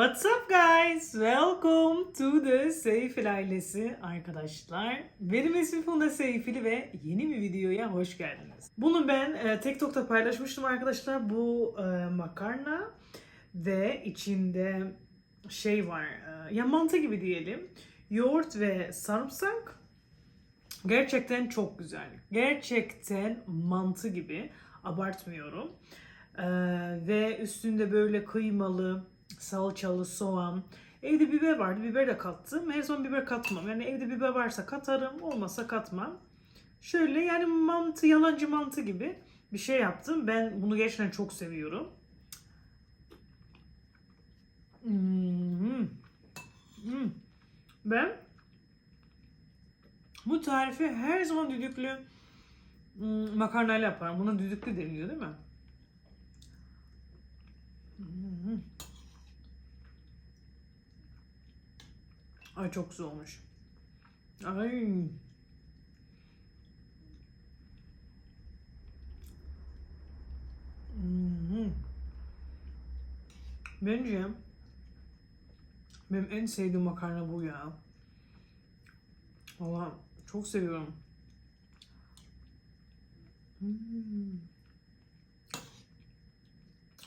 What's up guys? Welcome to the Seyfil ailesi arkadaşlar. Benim ismim Funda Seyfili ve yeni bir videoya hoş geldiniz. Bunu ben e, TikTok'ta paylaşmıştım arkadaşlar. Bu e, makarna ve içinde şey var. E, ya mantı gibi diyelim. Yoğurt ve sarımsak. Gerçekten çok güzel. Gerçekten mantı gibi. Abartmıyorum. Ee, ve üstünde böyle kıymalı, salçalı soğan. Evde biber vardı. Biber de kattım. Her zaman biber katmam. Yani evde biber varsa katarım. Olmasa katmam. Şöyle yani mantı, yalancı mantı gibi bir şey yaptım. Ben bunu gerçekten çok seviyorum. Hmm. Hmm. Ben bu tarifi her zaman düdüklü hmm, makarnayla yaparım. Buna düdüklü deniliyor değil mi? Hmm. Ay çok güzel olmuş. Ay. Hmm. Bence benim en sevdiğim makarna bu ya. Valla çok seviyorum. Hmm.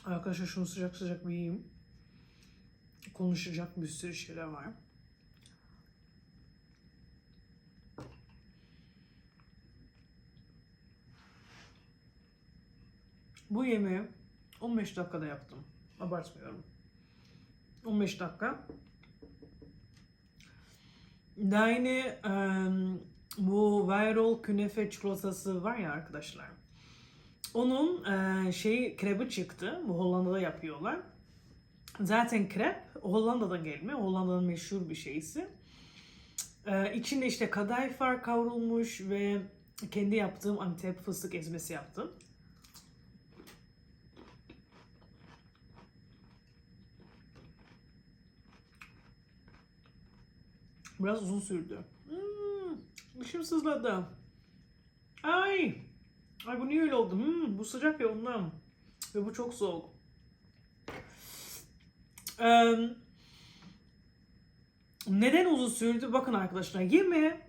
Arkadaşlar şunu sıcak sıcak bir yiyeyim. Konuşacak bir sürü şeyler var. Bu yemeği 15 dakikada yaptım. Abartmıyorum. 15 dakika. Daha yeni em, bu viral künefe çikolatası var ya arkadaşlar. Onun e, şey krebi çıktı. Bu Hollanda'da yapıyorlar. Zaten krep Hollanda'dan gelme. Hollanda'nın meşhur bir şeysi. E, içinde işte kadayıflar kavrulmuş ve kendi yaptığım Antep fıstık ezmesi yaptım. Biraz uzun sürdü. Hmm, dişim sızladı. Ay! Ay bu niye öyle oldu? Hmm, bu sıcak ya ondan. Ve bu çok soğuk. Eee, neden uzun sürdü? Bakın arkadaşlar yemeğe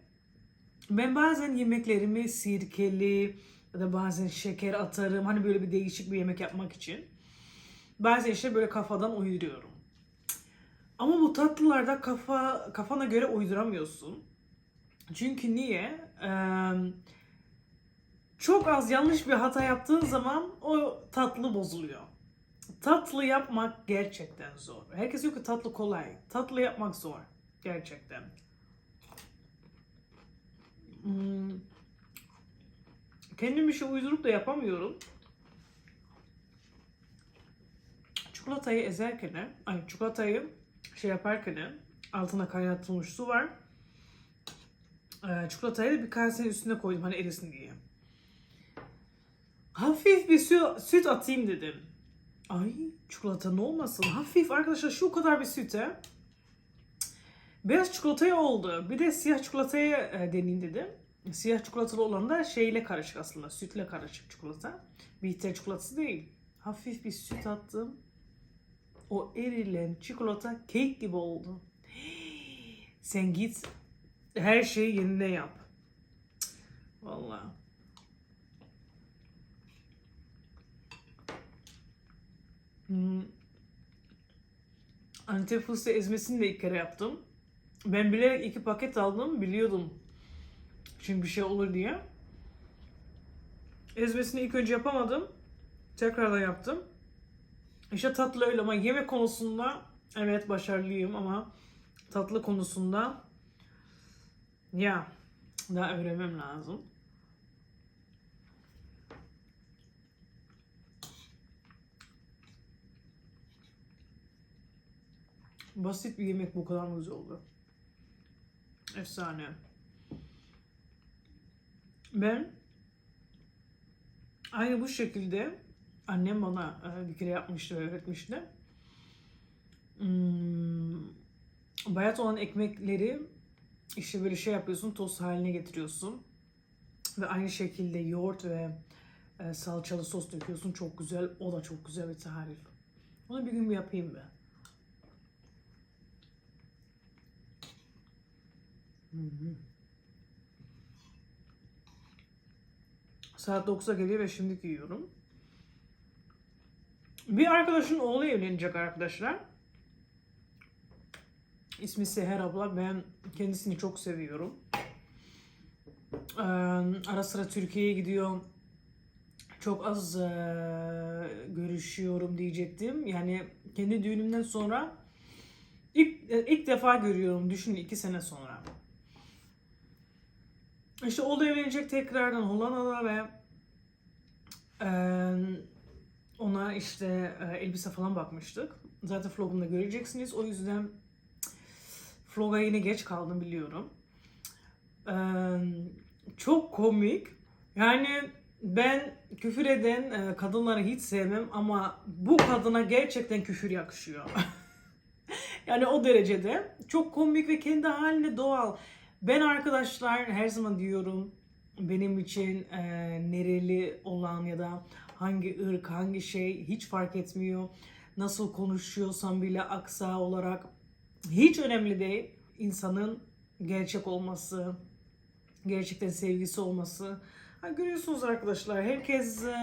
ben bazen yemeklerimi sirkeli ya da bazen şeker atarım. Hani böyle bir değişik bir yemek yapmak için. Bazen işte böyle kafadan uyduruyorum. Ama bu tatlılarda kafa kafana göre uyduramıyorsun. Çünkü niye? Eee çok az yanlış bir hata yaptığın zaman o tatlı bozuluyor. Tatlı yapmak gerçekten zor. Herkes diyor ki tatlı kolay. Tatlı yapmak zor. Gerçekten. Hmm. Kendim bir şey uydurup da yapamıyorum. Çikolatayı ezerken, ay çikolatayı şey yaparken altına kaynatılmış su var. Ee, çikolatayı da bir kasenin üstüne koydum hani erisin diye. Hafif bir sü- süt atayım dedim. Ay çikolata ne olmasın. Hafif arkadaşlar şu kadar bir süte. Beyaz çikolataya oldu. Bir de siyah çikolataya e, deneyeyim dedim. Siyah çikolatalı olan da şeyle karışık aslında. Sütle karışık çikolata. Bitter çikolatası değil. Hafif bir süt attım. O erilen çikolata cake gibi oldu. Sen git her şeyi yeniden yap. Vallahi. Hmm. Antep fıstığı ezmesini de ilk kere yaptım. Ben bilerek iki paket aldım. Biliyordum. Şimdi bir şey olur diye. Ezmesini ilk önce yapamadım. Tekrardan yaptım. İşte tatlı öyle ama yemek konusunda evet başarılıyım ama tatlı konusunda ya daha öğrenmem lazım. Basit bir yemek bu kadar güzel oldu? Efsane. Ben aynı bu şekilde annem bana e, bir kere yapmıştı, öğretmişti. Hmm, bayat olan ekmekleri işte böyle şey yapıyorsun, toz haline getiriyorsun. Ve aynı şekilde yoğurt ve e, salçalı sos döküyorsun. Çok güzel. O da çok güzel bir tarif. Onu bir gün bir yapayım ben. Saat 9'a geliyor ve şimdi yiyorum. Bir arkadaşın oğlu evlenecek arkadaşlar. İsmi Seher abla. Ben kendisini çok seviyorum. Ee, ara sıra Türkiye'ye gidiyor. Çok az e, görüşüyorum diyecektim. Yani kendi düğünümden sonra ilk, e, ilk defa görüyorum. Düşünün iki sene sonra. İşte o da evlenecek tekrardan Hollanda'da ve e, ona işte e, elbise falan bakmıştık. Zaten vlogumda göreceksiniz. O yüzden vloga yine geç kaldım biliyorum. Çok komik. Yani ben küfür eden e, kadınları hiç sevmem ama bu kadına gerçekten küfür yakışıyor. yani o derecede. Çok komik ve kendi haline doğal. Ben arkadaşlar her zaman diyorum benim için e, nereli olan ya da hangi ırk, hangi şey hiç fark etmiyor. Nasıl konuşuyorsam bile aksa olarak hiç önemli değil. İnsanın gerçek olması, gerçekten sevgisi olması. Ha, görüyorsunuz arkadaşlar herkes e,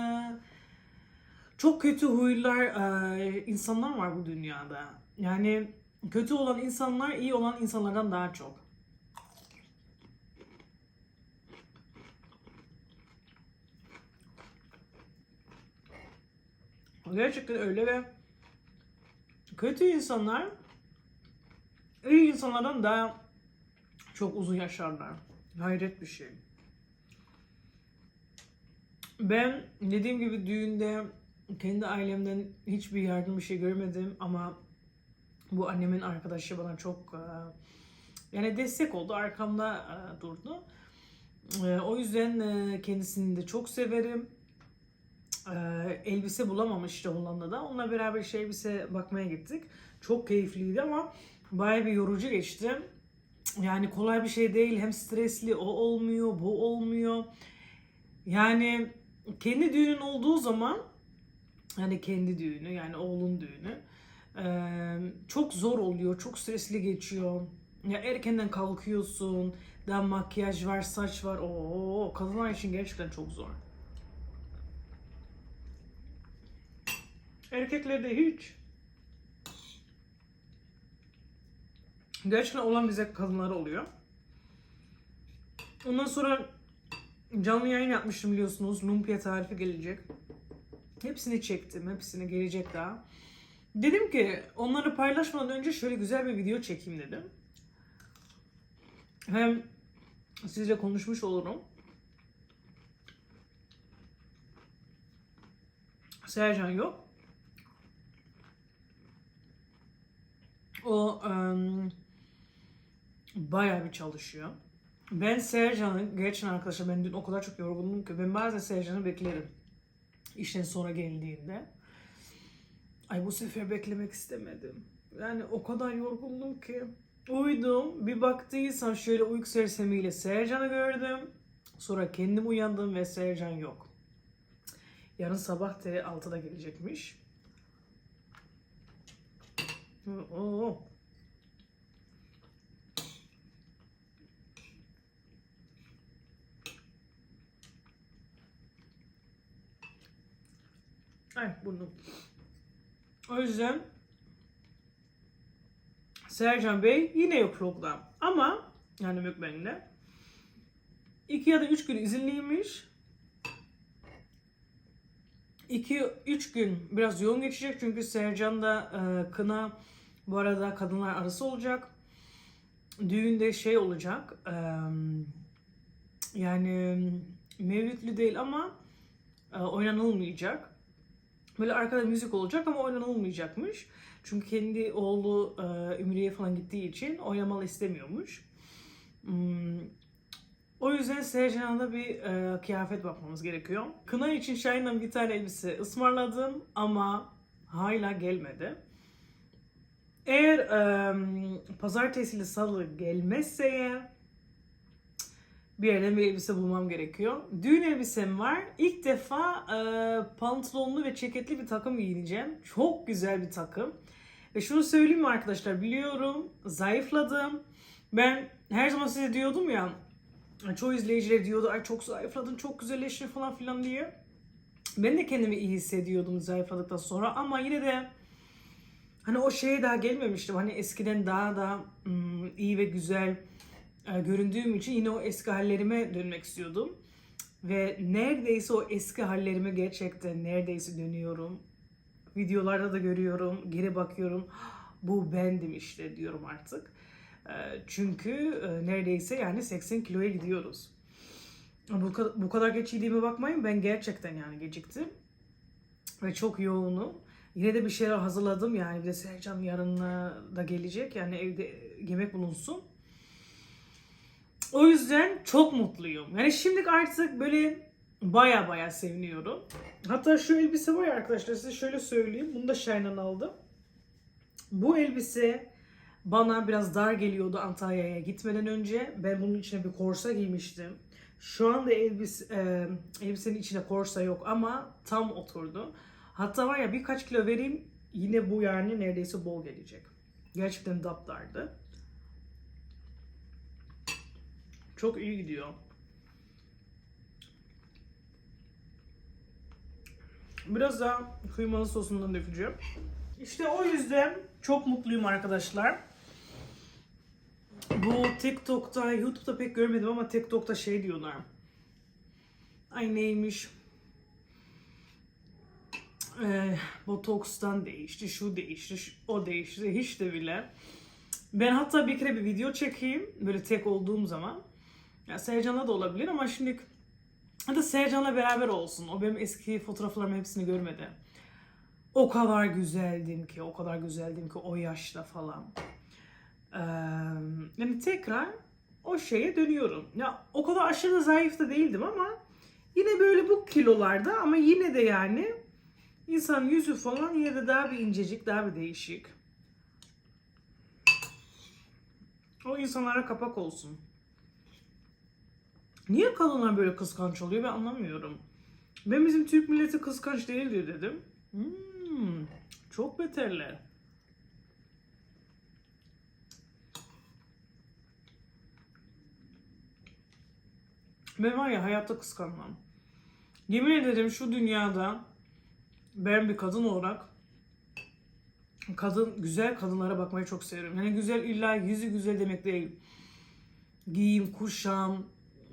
çok kötü huylar e, insanlar var bu dünyada. Yani kötü olan insanlar iyi olan insanlardan daha çok. Gerçekten öyle ve kötü insanlar iyi insanlardan daha çok uzun yaşarlar. Hayret bir şey. Ben dediğim gibi düğünde kendi ailemden hiçbir yardım bir şey görmedim ama bu annemin arkadaşı bana çok e, yani destek oldu arkamda e, durdu. E, O yüzden kendisini de çok severim. E, Elbise bulamamıştı Hollanda'da. Onunla beraber işte elbise bakmaya gittik. Çok keyifliydi ama bayağı bir yorucu geçti. Yani kolay bir şey değil. Hem stresli o olmuyor, bu olmuyor. Yani kendi düğünün olduğu zaman yani kendi düğünü yani oğlun düğünü eee, çok zor oluyor. Çok stresli geçiyor. Ya erkenden kalkıyorsun. Daha makyaj var, saç var. Oo, kadınlar için gerçekten çok zor. Erkeklerde hiç. Gerçekten olan bize kadınlar oluyor. Ondan sonra canlı yayın yapmıştım biliyorsunuz. Lumpia tarifi gelecek. Hepsini çektim. Hepsini gelecek daha. Dedim ki onları paylaşmadan önce şöyle güzel bir video çekeyim dedim. Hem sizle konuşmuş olurum. Sercan yok. O em, bayağı bir çalışıyor. Ben Sercan'ı, geçen arkadaşlar ben dün o kadar çok yorgundum ki ben bazen Sercan'ı beklerim. İşten sonra geldiğinde. Ay bu sefer beklemek istemedim. Yani o kadar yorgundum ki. Uyudum. Bir baktıysam şöyle uyku sersemiyle Sercan'ı gördüm. Sonra kendim uyandım ve Sercan yok. Yarın sabah da 6'da gelecekmiş. Oo. Ay burnum. O yüzden Sercan Bey yine yok program. Ama yani mükemmelde. iki ya da üç gün izinliymiş. 2-3 gün biraz yoğun geçecek çünkü Sercan'da e, kına bu arada kadınlar arası olacak. Düğünde şey olacak. e, yani mevlütlü değil ama e, oynanılmayacak. Böyle arkada müzik olacak ama oynanılmayacakmış. Çünkü kendi oğlu e, Ümriye falan gittiği için oynamalı istemiyormuş. Hmm, o yüzden Sercan'a bir e, kıyafet bakmamız gerekiyor. Kına için Şahin'den bir tane elbise ısmarladım ama hala gelmedi. Eğer e, pazartesi ile salı gelmezse eğer, bir yerden bir elbise bulmam gerekiyor. Düğün elbisem var. İlk defa e, pantolonlu ve ceketli bir takım giyineceğim. Çok güzel bir takım. Ve şunu söyleyeyim mi arkadaşlar biliyorum zayıfladım. Ben her zaman size diyordum ya çoğu izleyiciler diyordu ay çok zayıfladın çok güzelleştin falan filan diye. Ben de kendimi iyi hissediyordum zayıfladıktan sonra ama yine de hani o şeye daha gelmemiştim. Hani eskiden daha da ım, iyi ve güzel e, göründüğüm için yine o eski hallerime dönmek istiyordum. Ve neredeyse o eski hallerime gerçekten neredeyse dönüyorum. Videolarda da görüyorum, geri bakıyorum. Bu bendim işte diyorum artık. E, Çünkü e, neredeyse yani 80 kiloya gidiyoruz. Bu, bu kadar geç yediğime bakmayın ben gerçekten yani geciktim. Ve çok yoğunum. Yine de bir şeyler hazırladım yani bir de Sercan yarın da gelecek yani evde yemek bulunsun. O yüzden çok mutluyum. Yani şimdi artık böyle baya baya seviniyorum. Hatta şu elbise var ya arkadaşlar size şöyle söyleyeyim. Bunu da Shine'dan aldım. Bu elbise bana biraz dar geliyordu Antalya'ya gitmeden önce. Ben bunun içine bir korsa giymiştim. Şu anda elbise, e, elbisenin içinde korsa yok ama tam oturdu. Hatta var ya birkaç kilo vereyim yine bu yani neredeyse bol gelecek. Gerçekten daptardı. Çok iyi gidiyor. Biraz daha kıymalı sosundan dökeceğim. İşte o yüzden çok mutluyum arkadaşlar. Bu TikTok'ta, YouTube'da pek görmedim ama TikTok'ta şey diyorlar. Ay neymiş? Ee, botokstan değişti, şu değişti, şu- o değişti, hiç de bile. Ben hatta bir kere bir video çekeyim, böyle tek olduğum zaman. Ya Sercan'la da olabilir ama şimdi hadi Sercan'la beraber olsun. O benim eski fotoğraflarımın hepsini görmedi. O kadar güzeldim ki, o kadar güzeldim ki o yaşta falan. Ee, yani tekrar o şeye dönüyorum. Ya o kadar aşırı zayıf da değildim ama yine böyle bu kilolarda ama yine de yani insan yüzü falan yine de daha bir incecik, daha bir değişik. O insanlara kapak olsun. Niye kadınlar böyle kıskanç oluyor ben anlamıyorum. Ben bizim Türk milleti kıskanç değildir dedim. Hmm, çok beterler. Ben var ya hayatta kıskanmam. Yemin ederim şu dünyada ben bir kadın olarak kadın güzel kadınlara bakmayı çok severim. Yani güzel illa yüzü güzel demek değil. Giyim, kuşam,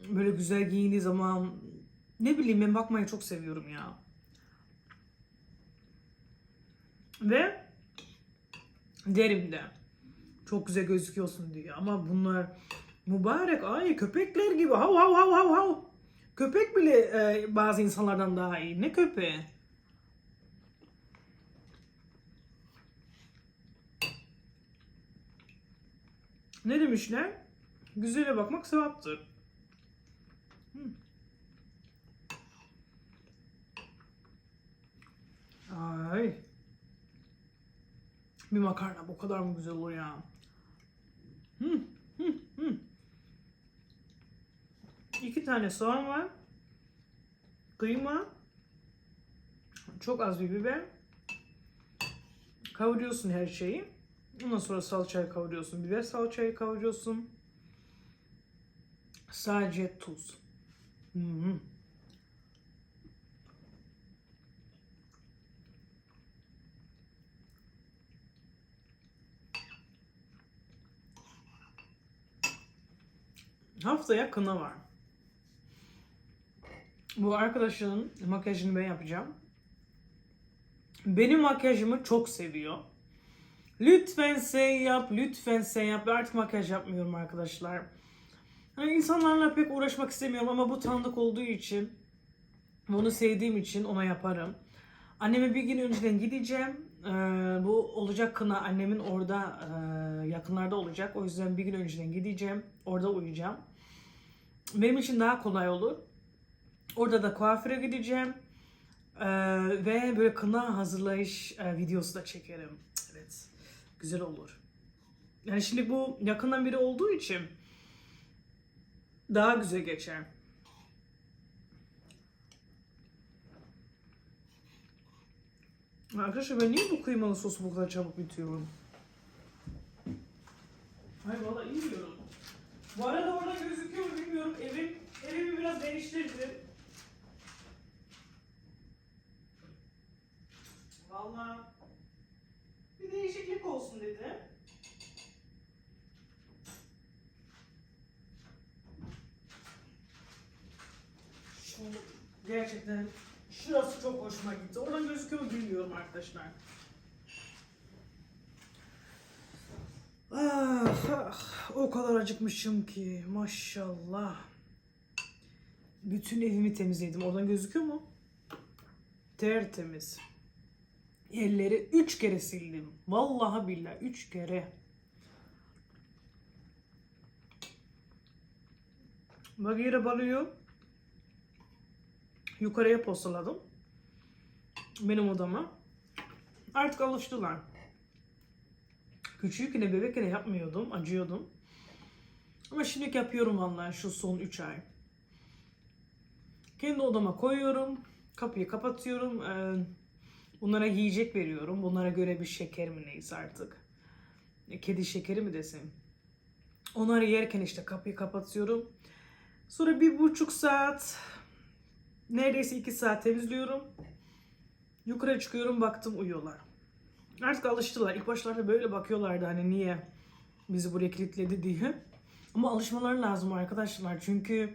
böyle güzel giyindiği zaman ne bileyim ben bakmayı çok seviyorum ya. Ve derim de çok güzel gözüküyorsun diye ama bunlar Mübarek ay köpekler gibi hav hav hav hav hav. Köpek bile e, bazı insanlardan daha iyi. Ne köpeği? Ne demişler? Güzele bakmak sevaptır. Hmm. Ay. Bir makarna bu kadar mı güzel olur ya? Hmm, hmm, hmm. 2 tane soğan var. Kıyma. Çok az bir biber. Kavuruyorsun her şeyi. Ondan sonra salçayı kavuruyorsun. Biber salçayı kavuruyorsun. Sadece tuz. Hı -hı. Haftaya kına var. Bu arkadaşın makyajını ben yapacağım. Benim makyajımı çok seviyor. Lütfen sen yap, lütfen sen yap. Ben artık makyaj yapmıyorum arkadaşlar. Hani insanlarla pek uğraşmak istemiyorum ama bu tanıdık olduğu için onu sevdiğim için ona yaparım. Anneme bir gün önceden gideceğim. Ee, bu olacak kına annemin orada e, yakınlarda olacak. O yüzden bir gün önceden gideceğim. Orada uyuyacağım. Benim için daha kolay olur. Orada da kuaföre gideceğim. Ee, ve böyle kına hazırlayış e, videosu da çekerim. Evet. Güzel olur. Yani şimdi bu yakından biri olduğu için daha güzel geçer. Arkadaşlar ben niye bu kıymalı sosu bu kadar çabuk bitiyorum? Hayır valla iyi yiyorum. Bu arada orada gözüküyor mu bilmiyorum. Evim, evimi biraz genişledim. Diyorum. olsun dedi. Şu gerçekten şurası çok hoşuma gitti. Oradan gözüküyor mu bilmiyorum arkadaşlar. Ah, ah, o kadar acıkmışım ki maşallah. Bütün evimi temizledim. Oradan gözüküyor mu? Tertemiz. Elleri üç kere sildim. Vallahi billahi üç kere. Bagire balıyor. Yukarıya postaladım. Benim odama. Artık alıştılar. Küçükken bebekken yapmıyordum. Acıyordum. Ama şimdi yapıyorum vallahi şu son 3 ay. Kendi odama koyuyorum. Kapıyı kapatıyorum. Ee, bunlara yiyecek veriyorum. Bunlara göre bir şeker mi neyse artık. E, Kedi şekeri mi desem. Onları yerken işte kapıyı kapatıyorum. Sonra bir buçuk saat neredeyse iki saat temizliyorum. Yukarı çıkıyorum baktım uyuyorlar. Artık alıştılar. İlk başlarda böyle bakıyorlardı hani niye bizi buraya kilitledi diye. Ama alışmaları lazım arkadaşlar. Çünkü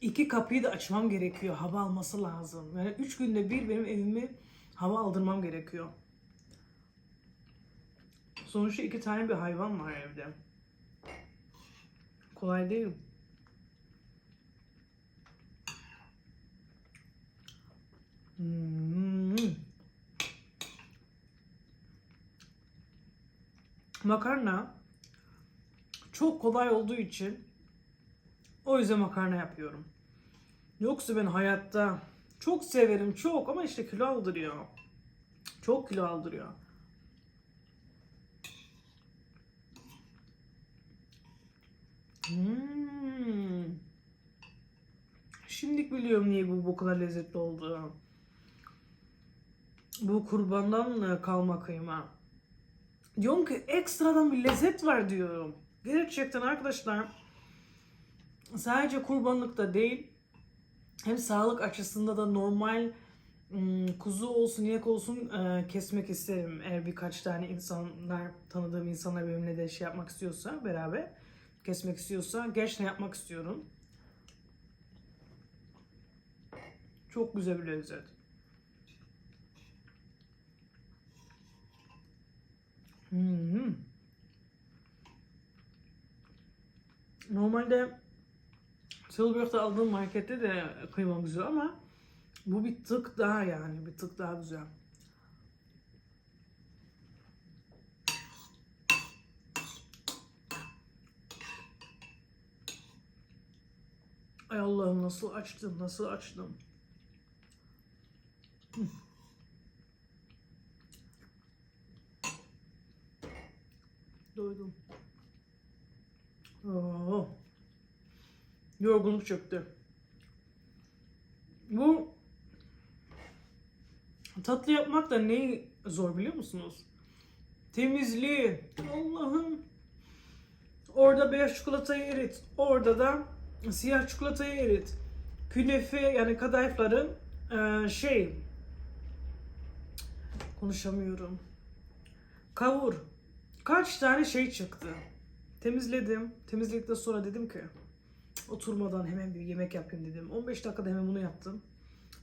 iki kapıyı da açmam gerekiyor. Hava alması lazım. Yani üç günde bir benim evimi hava aldırmam gerekiyor. Sonuçta iki tane bir hayvan var evde. Kolay değil. Hmm. Makarna çok kolay olduğu için o yüzden makarna yapıyorum. Yoksa ben hayatta çok severim çok ama işte kilo aldırıyor. Çok kilo aldırıyor. Hmm. Şimdilik biliyorum niye bu bu kadar lezzetli oldu. Bu kurbandan kalma kıyma. Diyorum ki ekstradan bir lezzet var diyorum. Gerçekten arkadaşlar sadece kurbanlıkta değil hem sağlık açısında da normal kuzu olsun inek olsun kesmek isterim. Eğer birkaç tane insanlar tanıdığım insanlar benimle de şey yapmak istiyorsa beraber kesmek istiyorsa gerçekten yapmak istiyorum. Çok güzel bir lezzet. Hmm. Normalde Tilburg'da aldığım markette de kıyma güzel ama bu bir tık daha yani bir tık daha güzel. Ay Allah'ım nasıl açtım nasıl açtım. Doydum. Oo. Yorgunluk çöktü. Bu tatlı yapmak da ne zor biliyor musunuz? Temizliği. Allah'ım. Orada beyaz çikolatayı erit. Orada da siyah çikolatayı erit. Künefe yani kadayıfların eee, şey konuşamıyorum. Kavur. Kaç tane şey çıktı. Temizledim. Temizledikten sonra dedim ki oturmadan hemen bir yemek yapayım dedim. 15 dakikada hemen bunu yaptım.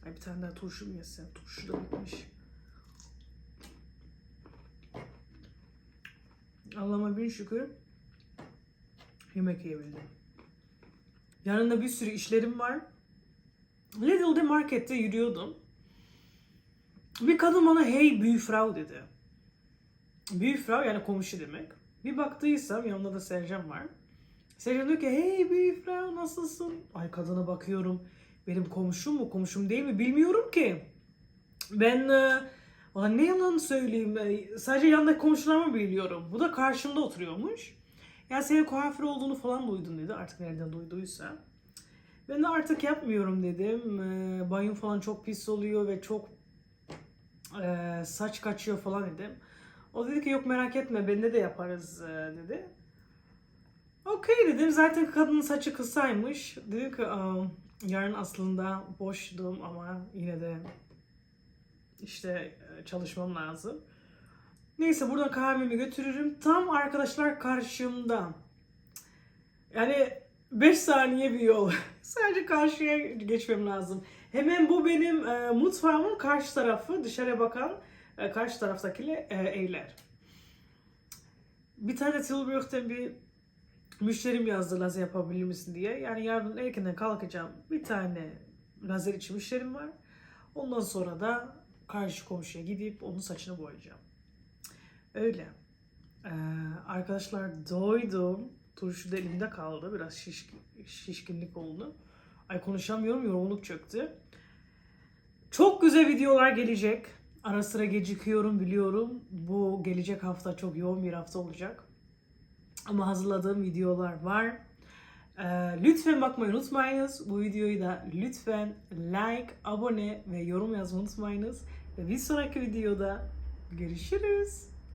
Ay bir tane daha turşu mu yesem? Turşu da bitmiş. Allah'ıma bin şükür yemek yiyebildim. Yanında bir sürü işlerim var. Lidl'de markette yürüyordum. Bir kadın bana hey büyüfrau dedi. Büyüfrau yani komşu demek. Bir baktıysam yanımda da Sercan var. Sercan diyor ki hey büyüfrau nasılsın? Ay kadına bakıyorum. Benim komşum mu komşum değil mi bilmiyorum ki. Ben e, ne yalan söyleyeyim. e, Sadece yanındaki komşularımı biliyorum. Bu da karşımda oturuyormuş. Ya senin kuaför olduğunu falan duydum dedi. Artık nereden duyduysa. Ben de artık yapmıyorum dedim. E, Banyom falan çok pis oluyor ve çok e, saç kaçıyor falan dedim. O dedi ki yok merak etme bende de yaparız e, dedi. Okey dedim. Zaten kadının saçı kısaymış. Dedim ki "Aa, yarın aslında boştum ama yine de işte e, çalışmam lazım. Neyse buradan kahvemi götürürüm. Tam arkadaşlar karşımda. Yani 5 saniye bir yol. Sadece karşıya geçmem lazım. Hemen bu benim e, mutfağımın karşı tarafı. Dışarıya bakan e, karşı taraftaki e, evler. Bir tane Tilburg'dan bir müşterim yazdı lazer yapabilir misin diye. Yani yarın erkenden kalkacağım. Bir tane lazer için müşterim var. Ondan sonra da karşı komşuya gidip onun saçını boyayacağım. Öyle. Ee, arkadaşlar doydum. Turşu da elimde kaldı. Biraz şişkin, şişkinlik oldu. Ay konuşamıyorum. Yorgunluk çöktü. Çok güzel videolar gelecek. Ara sıra gecikiyorum biliyorum. Bu gelecek hafta çok yoğun bir hafta olacak. Ama hazırladığım videolar var. Ee, lütfen bakmayı unutmayınız. Bu videoyu da lütfen like, abone ve yorum yazmayı unutmayınız. Ve bir sonraki videoda görüşürüz.